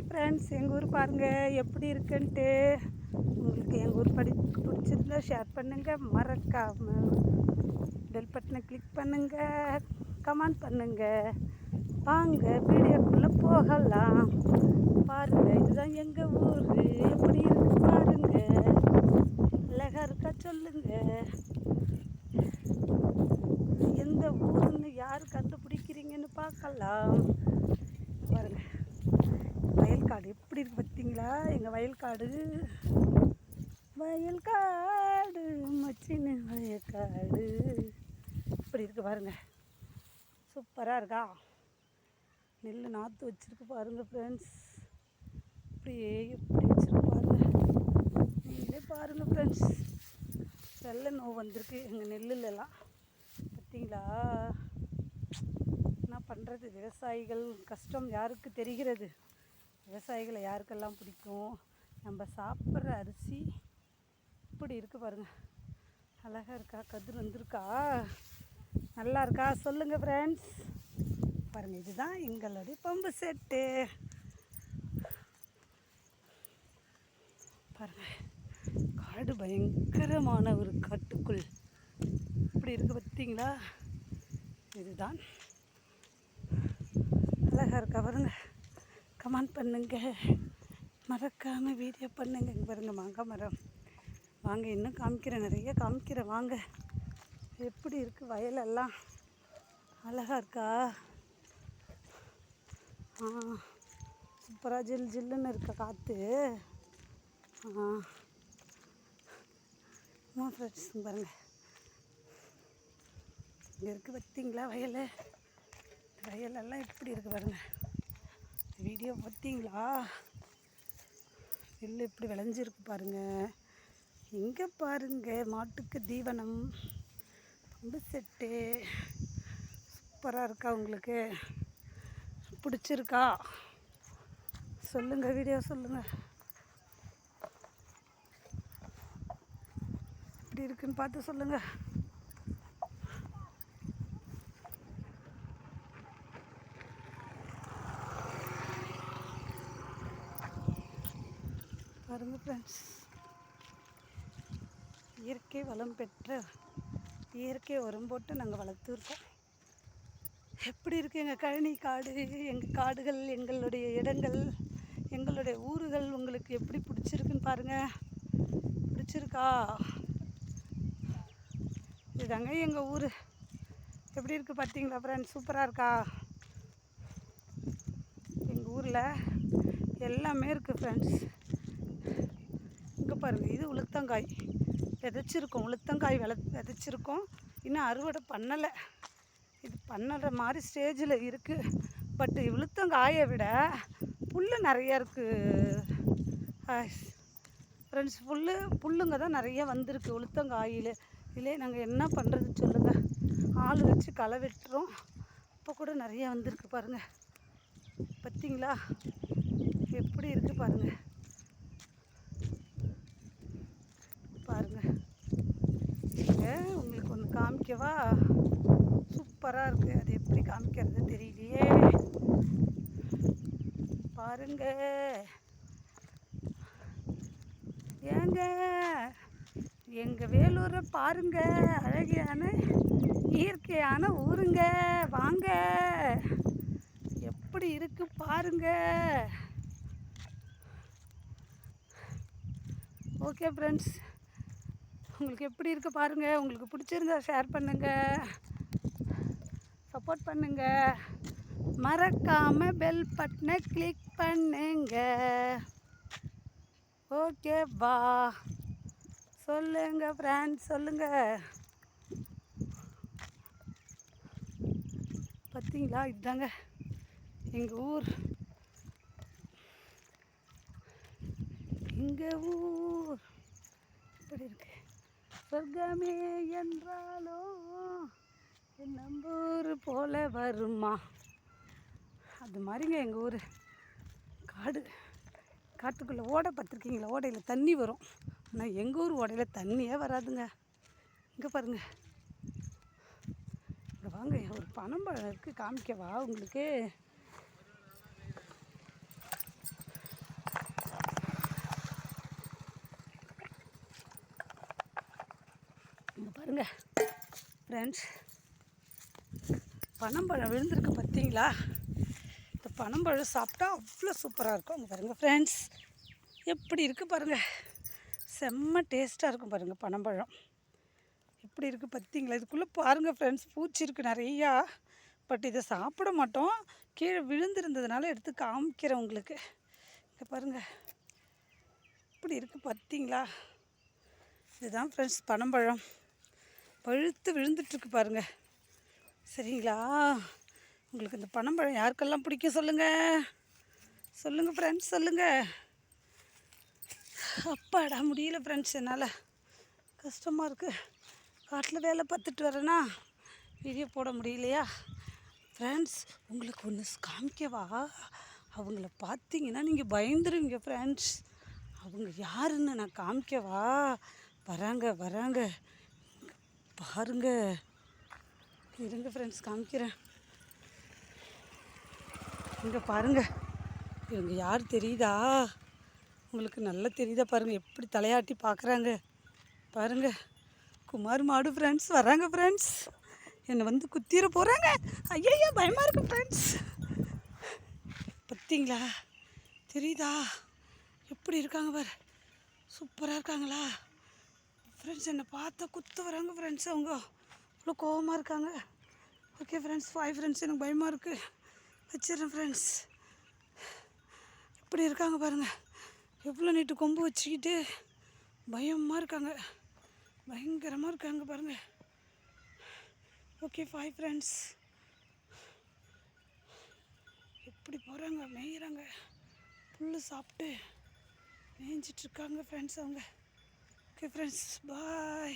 Hi friends எங்கள் ஊர் பாருங்கள் எப்படி இருக்குன்ட்டு? உங்களுக்கு எங்கள் ஊர் படி பிடிச்சிருந்தா ஷேர் பண்ணுங்கள் மறக்காமல் பெல் பட்டனை கிளிக் பண்ணுங்கள் கமெண்ட் பண்ணுங்கள் வாங்க வீடியோக்குள்ளே போகலாம். பாருங்கள் இதுதான் எங்கள் ஊர். எப்படி இருக்கு பாருங்கள் அழகாக இருக்கா சொல்லுங்கள் எந்த ஊருன்னு யார் கண்டுபிடிக்கிறீங்கன்னு பார்க்கலாம் பாருங்க வயல்காடு எப்படி இருக்கு பார்த்தீங்களா எங்கள் வயல்காடு வயல்காடு மச்சின்னு வயல்காடு இப்படி இருக்கு பாருங்க. சூப்பராக இருக்கா? நெல் நாற்று வச்சிருக்கு பாருங்கள் ஃப்ரெண்ட்ஸ் இப்படியே எப்படி வச்சுருக்கு பாருங்கள் நீங்களே பாருங்கள் ஃப்ரெண்ட்ஸ் வெள்ளை நோவு வந்திருக்கு. எங்கள் நெல்லுலலாம். பார்த்தீங்களா என்ன பண்ணுறது விவசாயிகள் கஷ்டம் யாருக்கு தெரிகிறது? விவசாயிகளை யாருக்கெல்லாம் பிடிக்கும்? நம்ம சாப்பிட்ற அரிசி இப்படி இருக்கு பாருங்க. அழகாக இருக்கா? கதிர் வந்திருக்கா? நல்லா இருக்கா? சொல்லுங்கள் ஃப்ரெண்ட்ஸ் பாருங்கள் இதுதான் எங்களுடைய பம்பு செட்டு. பாருங்கள் காடு பயங்கரமான ஒரு காட்டுக்குள். இப்படி இருக்கு பார்த்தீங்களா இதுதான். அழகாக இருக்கா பாருங்க. கமெண்ட் பண்ணுங்கள் மறக்காமல் வீடியோ பண்ணுங்க. இங்கே பாருங்க மாங்காய் மரம். வாங்க இன்னும் காமிக்கிறேன் நிறைய காமிக்கிறேன் வாங்க. எப்படி இருக்குது வயலெல்லாம்? அழகாக இருக்கா? ஆ சூப்பராக ஜில் ஜில்லுன்னு இருக்க காற்று ஆ. ஆமா ஃப்ரெண்ட்ஸ் பாருங்கள் இங்கே இருக்குது பார்த்தீங்களா வயல்? வயலெல்லாம் எப்படி இருக்குது பாருங்க. வீடியோ பார்த்தீங்களா நெல் எப்படி விளைஞ்சிருக்கு பாருங்கள் இங்கே பாருங்க மாட்டுக்கு தீவனம். Pump set. சூப்பராக இருக்கா உங்களுக்கு? பிடிச்சிருக்கா? சொல்லுங்கள் வீடியோ சொல்லுங்கள் எப்படி இருக்குன்னு பார்த்து சொல்லுங்கள் பாருங்க ஃப்ரெண்ட்ஸ் இயற்கை வளம் பெற்ற இயற்கை உரம் போட்டு நாங்கள் வளர்த்துருக்கோம் எப்படி இருக்குது எங்கள் கழனி காடு எங்கள் காடுகள் எங்களுடைய இடங்கள் எங்களுடைய ஊர்கள் உங்களுக்கு எப்படி பிடிச்சிருக்குன்னு பாருங்கள் பிடிச்சிருக்கா? இதுதாங்க எங்கள் ஊர். எப்படி இருக்குது பார்த்தீங்களா ஃப்ரெண்ட்ஸ் சூப்பராக இருக்கா? எங்கள் ஊரில் எல்லாமே இருக்குது ஃப்ரெண்ட்ஸ் பாருங்கள் இது உளுத்தங்காய். விதைச்சிருக்கோம். உளுத்தங்காய் விள விதைச்சிருக்கோம். இன்னும் அறுவடை பண்ணலை. இது பண்ணுற மாதிரி ஸ்டேஜில் இருக்குது பட் உளுத்தங்காயை விட புல் நிறையா இருக்குது ஃப்ரெண்ட்ஸ் புல்லு புல்லுங்க தான் நிறைய வந்திருக்கு உளுத்தங்காயில். இதிலே நாங்கள் என்ன பண்ணுறது சொல்லுங்கள் ஆள் வச்சு களை வெட்டுறோம். இப்போ கூட நிறைய வந்திருக்கு பாருங்கள் பார்த்தீங்களா எப்படி இருக்குது பாருங்கள் பாருங்க. உங்களுக்கு ஒன்று காமிக்கவா? சூப்பராக இருக்குது அது எப்படி காமிக்கிறது தெரியலையே. பாருங்க. ஏங்க எங்கள் வேலூரை பாருங்க. அழகியான இயற்கையான ஊருங்க. வாங்க. எப்படி இருக்கு பாருங்க. ஓகே ஃப்ரெண்ட்ஸ் உங்களுக்கு எப்படி இருக்குது பாருங்கள் உங்களுக்கு பிடிச்சிருந்தா ஷேர் பண்ணுங்கள் சப்போர்ட் பண்ணுங்கள் மறக்காமல் பெல் பட்டனை கிளிக் பண்ணுங்க. ஓகே வா. சொல்லுங்க ஃப்ரெண்ட்ஸ் சொல்லுங்க. பார்த்தீங்களா? இதுதாங்க எங்கள் ஊர். எங்கள் ஊர். இப்படி இருக்கு? சொர்க்கமே என்றாலோ? என் நம்பூர் போல வருமா? அது மாதிரிங்க எங்கள் ஊர். காடு. காட்டுக்குள்ளே ஓடை பார்த்துருக்கீங்களா? ஓடையில் தண்ணி வரும். ஆனால் எங்கள் ஊர் ஓடையில் தண்ணியே வராதுங்க. இங்கே பாருங்கள் இங்கே வாங்க ஒரு பனம்பழம் இருக்குது காமிக்கவா உங்களுக்கு? பாருங்கள் ஃப்ரெண்ட்ஸ் பனம்பழம் விழுந்திருக்கு பார்த்தீங்களா? இந்த பனம்பழம் சாப்பிட்டா அவ்வளோ சூப்பராக இருக்கும். அங்கே பாருங்கள் ஃப்ரெண்ட்ஸ் எப்படி இருக்குது பாருங்கள் செம்ம டேஸ்ட்டாக இருக்கும் பாருங்கள் பனம்பழம். எப்படி இருக்குது பார்த்தீங்களா? இதுக்குள்ளே பாருங்கள் ஃப்ரெண்ட்ஸ் பூச்சி இருக்குது நிறையா. பட் இதை சாப்பிட மாட்டோம். கீழே விழுந்திருந்ததுனால எடுத்து காமிக்கிறேன் உங்களுக்கு. இங்கே பாருங்கள் எப்படி இருக்குது பார்த்தீங்களா? இதுதான் ஃப்ரெண்ட்ஸ் பனம்பழம். பழுத்து விழுந்துட்டுருக்கு பாருங்கள் சரிங்களா? உங்களுக்கு இந்த பனம்பழம் யாருக்கெல்லாம் பிடிக்கும் சொல்லுங்கள் சொல்லுங்கள் ஃப்ரெண்ட்ஸ் சொல்லுங்கள் அப்பாடா முடியல ஃப்ரெண்ட்ஸ் என்னால். கஷ்டமாக இருக்குது காட்டில் வேலை பார்த்துட்டு வரேனா? வீடியோ போட முடியலையா? ஃப்ரெண்ட்ஸ் உங்களுக்கு ஒன்று காமிக்கவா? அவங்கள பார்த்தீங்கன்னா நீங்கள் பயந்துருவீங்க ஃப்ரெண்ட்ஸ் அவங்க யாருன்னு நான் காமிக்கவா? வராங்க வராங்க. பாருங்க. இருங்க ஃப்ரெண்ட்ஸ் காமிக்கிறேன். இங்கே பாருங்க. இவங்க யார் தெரியுதா? உங்களுக்கு நல்லா தெரியுதா பாருங்கள் எப்படி தலையாட்டி பார்க்குறாங்க பாருங்க. குமார் மாடு ஃப்ரெண்ட்ஸ் வராங்க ஃப்ரெண்ட்ஸ் என்னை வந்து குத்திர போகிறாங்க ஐயையோ பயமாக இருக்கு ஃப்ரெண்ட்ஸ் பார்த்தீங்களா தெரியுதா? எப்படி இருக்காங்க பாரு. சூப்பராக இருக்காங்களா? ஃப்ரெண்ட்ஸ் என்னை பார்த்தா குத்து வராங்க ஃப்ரெண்ட்ஸ் அவங்க. இவ்வளோ கோவமாக இருக்காங்க. ஓகே ஃப்ரெண்ட்ஸ் ஃபைவ் ஃப்ரெண்ட்ஸ் எனக்கு பயமாக இருக்குது வச்சிடுறேன் ஃப்ரெண்ட்ஸ் இப்படி இருக்காங்க பாருங்கள் எவ்வளோ நீட்டு கொம்பு வச்சுக்கிட்டு பயமாக இருக்காங்க. பயங்கரமாக இருக்காங்க பாருங்கள் ஓகே ஃபைவ் ஃப்ரெண்ட்ஸ் எப்படி போகிறாங்க மேய்கிறாங்க புல் சாப்பிட்டு மேய்ஞ்சிட்ருக்காங்க ஃப்ரெண்ட்ஸ் அவங்க. Okay friends bye